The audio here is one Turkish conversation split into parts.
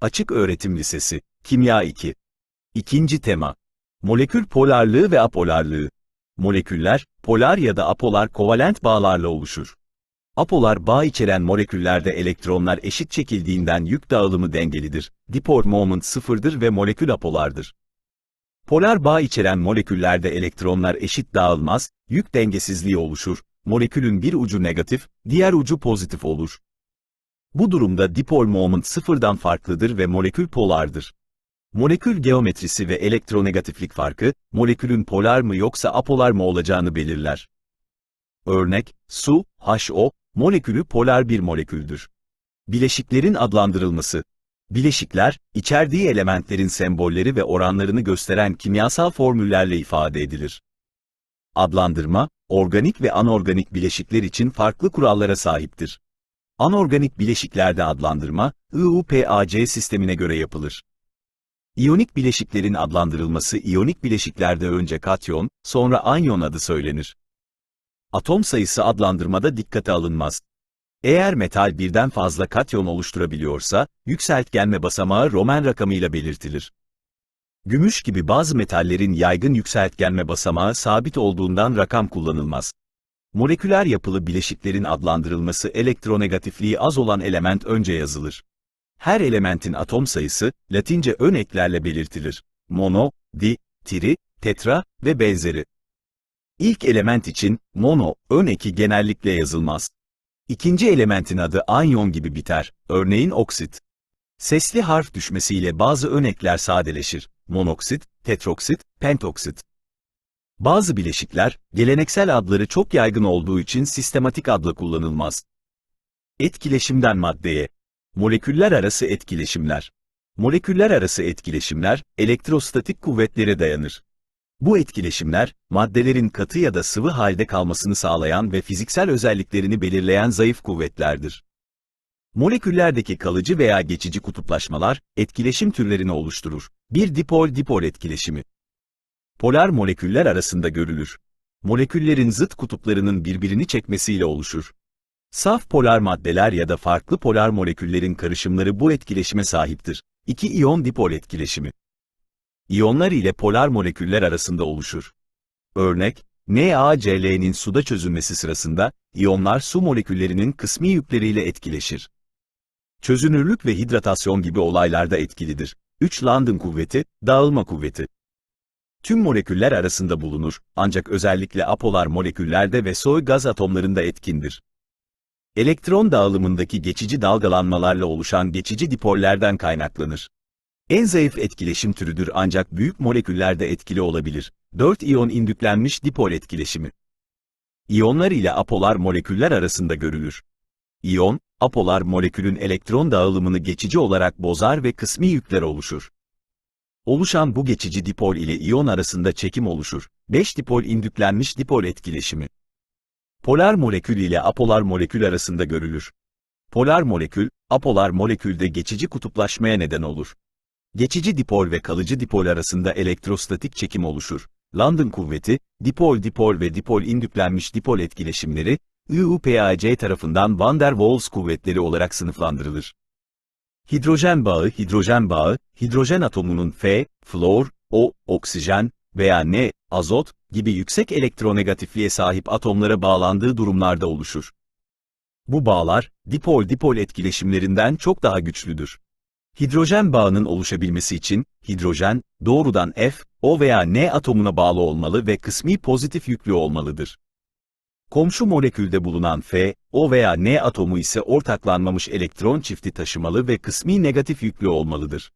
Açık Öğretim Lisesi, Kimya 2. İkinci tema. Molekül polarlığı ve apolarlığı. Moleküller, polar ya da apolar kovalent bağlarla oluşur. Apolar bağ içeren moleküllerde elektronlar eşit çekildiğinden yük dağılımı dengelidir. Dipole moment sıfırdır ve molekül apolardır. Polar bağ içeren moleküllerde elektronlar eşit dağılmaz, yük dengesizliği oluşur. Molekülün bir ucu negatif, diğer ucu pozitif olur. Bu durumda dipole moment sıfırdan farklıdır ve molekül polardır. Molekül geometrisi ve elektronegatiflik farkı, molekülün polar mı yoksa apolar mı olacağını belirler. Örnek, su, HO, molekülü polar bir moleküldür. Bileşiklerin adlandırılması. Bileşikler, içerdiği elementlerin sembolleri ve oranlarını gösteren kimyasal formüllerle ifade edilir. Adlandırma, organik ve anorganik bileşikler için farklı kurallara sahiptir. Anorganik bileşiklerde adlandırma, IUPAC sistemine göre yapılır. İyonik bileşiklerin adlandırılması iyonik bileşiklerde önce katyon, sonra anyon adı söylenir. Atom sayısı adlandırmada dikkate alınmaz. Eğer metal birden fazla katyon oluşturabiliyorsa, yükseltgenme basamağı Roman rakamıyla belirtilir. Gümüş gibi bazı metallerin yaygın yükseltgenme basamağı sabit olduğundan rakam kullanılmaz. Moleküler yapılı bileşiklerin adlandırılması elektronegatifliği az olan element önce yazılır. Her elementin atom sayısı, Latince ön eklerle belirtilir. Mono, di, tri, tetra ve benzeri. İlk element için, mono, ön eki genellikle yazılmaz. İkinci elementin adı anyon gibi biter, örneğin oksit. Sesli harf düşmesiyle bazı ön ekler sadeleşir. Monoksit, tetroksit, pentoksit. Bazı bileşikler, geleneksel adları çok yaygın olduğu için sistematik adla kullanılmaz. Etkileşimden maddeye. Moleküller arası etkileşimler. Moleküller arası etkileşimler, elektrostatik kuvvetlere dayanır. Bu etkileşimler, maddelerin katı ya da sıvı halde kalmasını sağlayan ve fiziksel özelliklerini belirleyen zayıf kuvvetlerdir. Moleküllerdeki kalıcı veya geçici kutuplaşmalar, etkileşim türlerini oluşturur. Bir dipol-dipol etkileşimi. Polar moleküller arasında görülür. Moleküllerin zıt kutuplarının birbirini çekmesiyle oluşur. Saf polar maddeler ya da farklı polar moleküllerin karışımları bu etkileşime sahiptir. İki iyon dipol etkileşimi. İyonlar ile polar moleküller arasında oluşur. Örnek, NaCl'nin suda çözülmesi sırasında, iyonlar su moleküllerinin kısmi yükleriyle etkileşir. Çözünürlük ve hidratasyon gibi olaylarda etkilidir. 3 London kuvveti, dağılma kuvveti. Tüm moleküller arasında bulunur, ancak özellikle apolar moleküllerde ve soy gaz atomlarında etkindir. Elektron dağılımındaki geçici dalgalanmalarla oluşan geçici dipollerden kaynaklanır. En zayıf etkileşim türüdür ancak büyük moleküllerde etkili olabilir. 4 iyon indüklenmiş dipol etkileşimi. İyonlar ile apolar moleküller arasında görülür. İyon, apolar molekülün elektron dağılımını geçici olarak bozar ve kısmi yükler oluşur. Oluşan bu geçici dipol ile iyon arasında çekim oluşur. 5 dipol indüklenmiş dipol etkileşimi. Polar molekül ile apolar molekül arasında görülür. Polar molekül, apolar molekülde geçici kutuplaşmaya neden olur. Geçici dipol ve kalıcı dipol arasında elektrostatik çekim oluşur. London kuvveti, dipol-dipol ve dipol indüklenmiş dipol etkileşimleri, IUPAC tarafından van der Waals kuvvetleri olarak sınıflandırılır. Hidrojen bağı, hidrojen bağı, hidrojen atomunun F, flor, O, oksijen veya N, azot gibi yüksek elektronegatifliğe sahip atomlara bağlandığı durumlarda oluşur. Bu bağlar, dipol-dipol etkileşimlerinden çok daha güçlüdür. Hidrojen bağının oluşabilmesi için, hidrojen, doğrudan F, O veya N atomuna bağlı olmalı ve kısmi pozitif yüklü olmalıdır. Komşu molekülde bulunan F, O veya N atomu ise ortaklanmamış elektron çifti taşımalı ve kısmi negatif yüklü olmalıdır.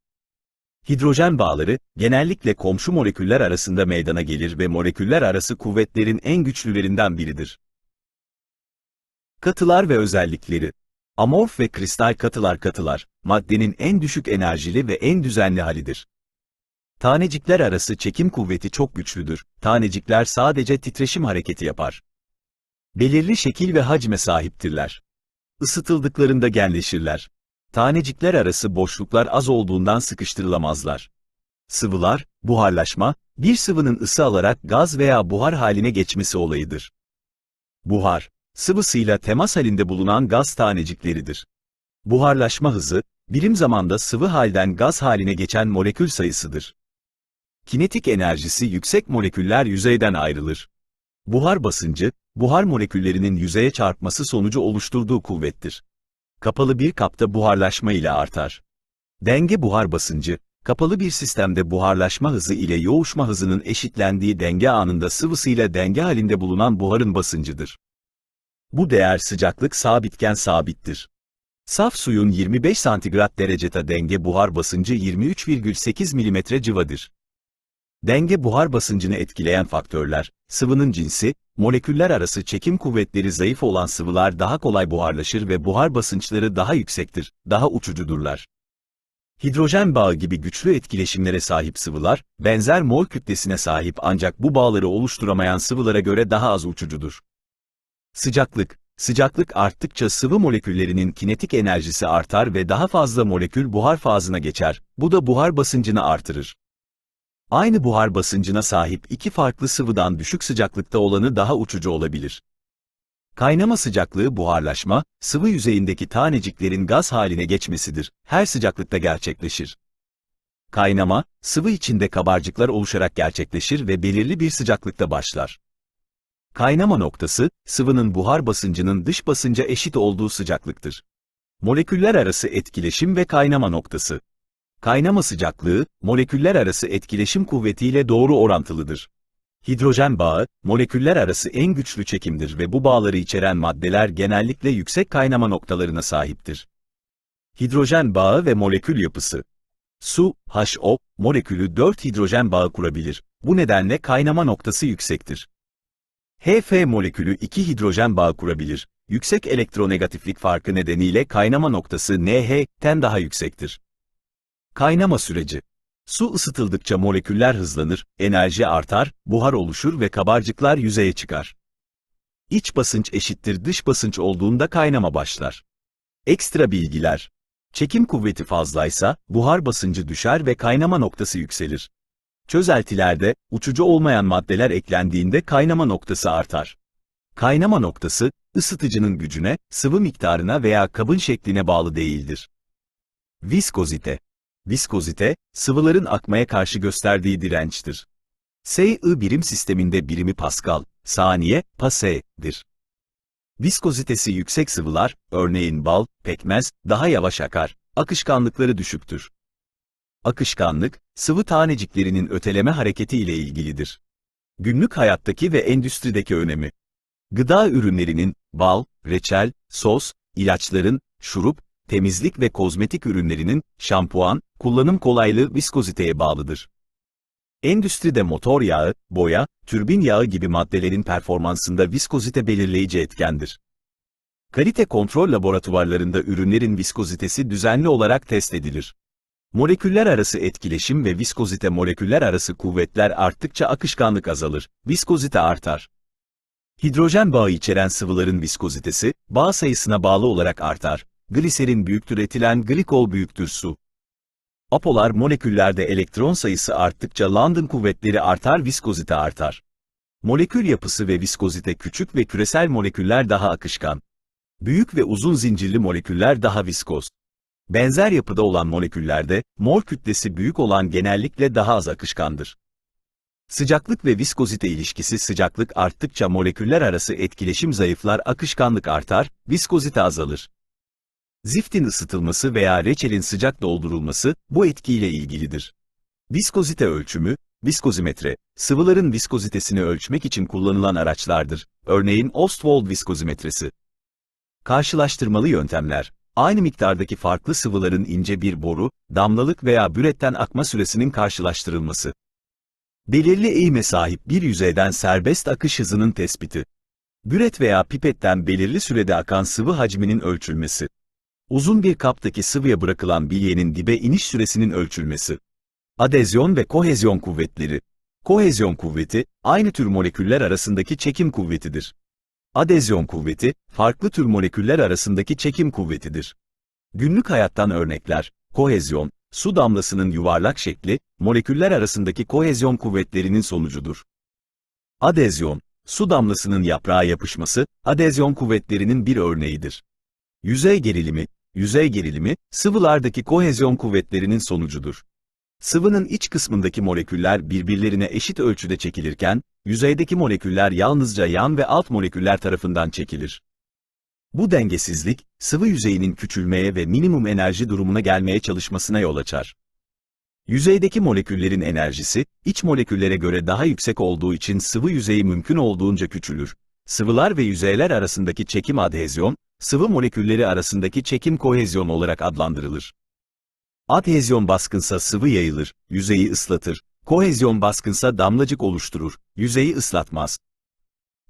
Hidrojen bağları, genellikle komşu moleküller arasında meydana gelir ve moleküller arası kuvvetlerin en güçlülerinden biridir. Katılar ve özellikleri Amorf ve kristal katılar katılar, maddenin en düşük enerjili ve en düzenli halidir. Tanecikler arası çekim kuvveti çok güçlüdür. Tanecikler sadece titreşim hareketi yapar. Belirli şekil ve hacme sahiptirler. Isıtıldıklarında genleşirler. Tanecikler arası boşluklar az olduğundan sıkıştırılamazlar. Sıvılar, buharlaşma, bir sıvının ısı alarak gaz veya buhar haline geçmesi olayıdır. Buhar, sıvısıyla temas halinde bulunan gaz tanecikleridir. Buharlaşma hızı, birim zamanda sıvı halden gaz haline geçen molekül sayısıdır. Kinetik enerjisi yüksek moleküller yüzeyden ayrılır. Buhar basıncı, buhar moleküllerinin yüzeye çarpması sonucu oluşturduğu kuvvettir. Kapalı bir kapta buharlaşma ile artar. Denge buhar basıncı, kapalı bir sistemde buharlaşma hızı ile yoğuşma hızının eşitlendiği denge anında sıvısıyla denge halinde bulunan buharın basıncıdır. Bu değer sıcaklık sabitken sabittir. Saf suyun 25 santigrat derecede denge buhar basıncı 23,8 mm civadır. Denge buhar basıncını etkileyen faktörler, sıvının cinsi, moleküller arası çekim kuvvetleri zayıf olan sıvılar daha kolay buharlaşır ve buhar basınçları daha yüksektir, daha uçucudurlar. Hidrojen bağı gibi güçlü etkileşimlere sahip sıvılar, benzer mol kütlesine sahip ancak bu bağları oluşturamayan sıvılara göre daha az uçucudur. Sıcaklık, sıcaklık arttıkça sıvı moleküllerinin kinetik enerjisi artar ve daha fazla molekül buhar fazına geçer, bu da buhar basıncını artırır. Aynı buhar basıncına sahip iki farklı sıvıdan düşük sıcaklıkta olanı daha uçucu olabilir. Kaynama sıcaklığı buharlaşma, sıvı yüzeyindeki taneciklerin gaz haline geçmesidir. Her sıcaklıkta gerçekleşir. Kaynama, sıvı içinde kabarcıklar oluşarak gerçekleşir ve belirli bir sıcaklıkta başlar. Kaynama noktası, sıvının buhar basıncının dış basınca eşit olduğu sıcaklıktır. Moleküller arası etkileşim ve kaynama noktası. Kaynama sıcaklığı, moleküller arası etkileşim kuvvetiyle doğru orantılıdır. Hidrojen bağı, moleküller arası en güçlü çekimdir ve bu bağları içeren maddeler genellikle yüksek kaynama noktalarına sahiptir. Hidrojen bağı ve molekül yapısı. Su, HO, molekülü 4 hidrojen bağı kurabilir. Bu nedenle kaynama noktası yüksektir. HF molekülü 2 hidrojen bağı kurabilir. Yüksek elektronegatiflik farkı nedeniyle kaynama noktası NH''ten daha yüksektir. Kaynama süreci. Su ısıtıldıkça moleküller hızlanır, enerji artar, buhar oluşur ve kabarcıklar yüzeye çıkar. İç basınç eşittir dış basınç olduğunda kaynama başlar. Ekstra bilgiler. Çekim kuvveti fazlaysa, buhar basıncı düşer ve kaynama noktası yükselir. Çözeltilerde, uçucu olmayan maddeler eklendiğinde kaynama noktası artar. Kaynama noktası, ısıtıcının gücüne, sıvı miktarına veya kabın şekline bağlı değildir. Viskozite Viskozite, sıvıların akmaya karşı gösterdiği dirençtir. SI birim sisteminde birimi Pascal, saniye, pase'dir. Viskozitesi yüksek sıvılar, örneğin bal, pekmez, daha yavaş akar, akışkanlıkları düşüktür. Akışkanlık, sıvı taneciklerinin öteleme hareketi ile ilgilidir. Günlük hayattaki ve endüstrideki önemi. Gıda ürünlerinin, bal, reçel, sos, ilaçların, şurup, temizlik ve kozmetik ürünlerinin, şampuan, kullanım kolaylığı viskoziteye bağlıdır. Endüstride motor yağı, boya, türbin yağı gibi maddelerin performansında viskozite belirleyici etkendir. Kalite kontrol laboratuvarlarında ürünlerin viskozitesi düzenli olarak test edilir. Moleküller arası etkileşim ve viskozite moleküller arası kuvvetler arttıkça akışkanlık azalır, viskozite artar. Hidrojen bağı içeren sıvıların viskozitesi, bağ sayısına bağlı olarak artar. Gliserin büyüktür etilen glikol büyüktür su. Apolar moleküllerde elektron sayısı arttıkça London kuvvetleri artar viskozite artar. Molekül yapısı ve viskozite küçük ve küresel moleküller daha akışkan. Büyük ve uzun zincirli moleküller daha viskoz. Benzer yapıda olan moleküllerde, mol kütlesi büyük olan genellikle daha az akışkandır. Sıcaklık ve viskozite ilişkisi sıcaklık arttıkça moleküller arası etkileşim zayıflar akışkanlık artar, viskozite azalır. Ziftin ısıtılması veya reçelin sıcak doldurulması, bu etkiyle ilgilidir. Viskozite ölçümü, viskozimetre, sıvıların viskozitesini ölçmek için kullanılan araçlardır. Örneğin Ostwald viskozimetresi. Karşılaştırmalı yöntemler, aynı miktardaki farklı sıvıların ince bir boru, damlalık veya büretten akma süresinin karşılaştırılması. Belirli eğime sahip bir yüzeyden serbest akış hızının tespiti. Büret veya pipetten belirli sürede akan sıvı hacminin ölçülmesi. Uzun bir kaptaki sıvıya bırakılan bilyenin dibe iniş süresinin ölçülmesi. Adezyon ve kohezyon kuvvetleri. Kohezyon kuvveti, aynı tür moleküller arasındaki çekim kuvvetidir. Adezyon kuvveti, farklı tür moleküller arasındaki çekim kuvvetidir. Günlük hayattan örnekler, kohezyon, su damlasının yuvarlak şekli, moleküller arasındaki kohezyon kuvvetlerinin sonucudur. Adezyon, su damlasının yaprağa yapışması, adezyon kuvvetlerinin bir örneğidir. Yüzey gerilimi, Yüzey gerilimi, sıvılardaki kohezyon kuvvetlerinin sonucudur. Sıvının iç kısmındaki moleküller birbirlerine eşit ölçüde çekilirken, yüzeydeki moleküller yalnızca yan ve alt moleküller tarafından çekilir. Bu dengesizlik, sıvı yüzeyinin küçülmeye ve minimum enerji durumuna gelmeye çalışmasına yol açar. Yüzeydeki moleküllerin enerjisi, iç moleküllere göre daha yüksek olduğu için sıvı yüzeyi mümkün olduğunca küçülür. Sıvılar ve yüzeyler arasındaki çekim adhezyon, sıvı molekülleri arasındaki çekim kohezyon olarak adlandırılır. Adhezyon baskınsa sıvı yayılır, yüzeyi ıslatır. Kohezyon baskınsa damlacık oluşturur, yüzeyi ıslatmaz.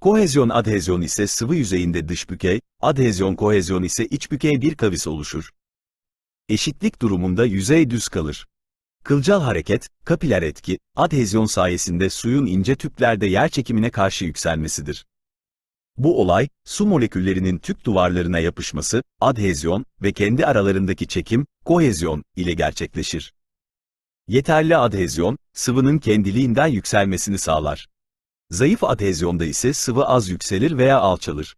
Kohezyon adhezyon ise sıvı yüzeyinde dış bükey, adhezyon kohezyon ise iç bükey bir kavis oluşur. Eşitlik durumunda yüzey düz kalır. Kılcal hareket, kapiler etki, adhezyon sayesinde suyun ince tüplerde yer çekimine karşı yükselmesidir. Bu olay, su moleküllerinin tüp duvarlarına yapışması, adhezyon ve kendi aralarındaki çekim, kohezyon ile gerçekleşir. Yeterli adhezyon, sıvının kendiliğinden yükselmesini sağlar. Zayıf adhezyonda ise sıvı az yükselir veya alçalır.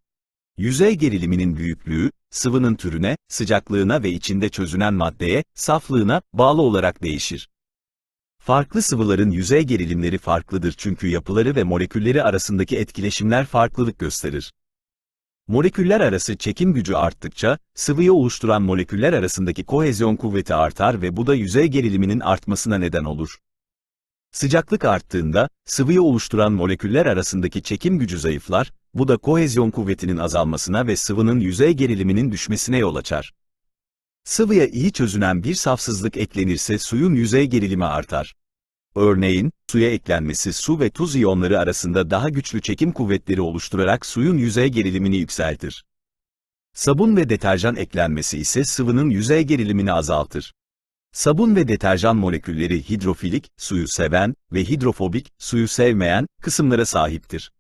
Yüzey geriliminin büyüklüğü, sıvının türüne, sıcaklığına ve içinde çözünen maddeye, saflığına bağlı olarak değişir. Farklı sıvıların yüzey gerilimleri farklıdır çünkü yapıları ve molekülleri arasındaki etkileşimler farklılık gösterir. Moleküller arası çekim gücü arttıkça, sıvıyı oluşturan moleküller arasındaki kohezyon kuvveti artar ve bu da yüzey geriliminin artmasına neden olur. Sıcaklık arttığında, sıvıyı oluşturan moleküller arasındaki çekim gücü zayıflar, bu da kohezyon kuvvetinin azalmasına ve sıvının yüzey geriliminin düşmesine yol açar. Sıvıya iyi çözünen bir safsızlık eklenirse suyun yüzey gerilimi artar. Örneğin, suya eklenmesi su ve tuz iyonları arasında daha güçlü çekim kuvvetleri oluşturarak suyun yüzey gerilimini yükseltir. Sabun ve deterjan eklenmesi ise sıvının yüzey gerilimini azaltır. Sabun ve deterjan molekülleri hidrofilik, suyu seven ve hidrofobik, suyu sevmeyen kısımlara sahiptir.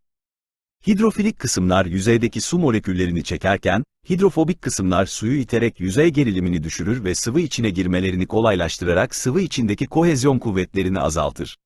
Hidrofilik kısımlar yüzeydeki su moleküllerini çekerken, hidrofobik kısımlar suyu iterek yüzey gerilimini düşürür ve sıvı içine girmelerini kolaylaştırarak sıvı içindeki kohezyon kuvvetlerini azaltır.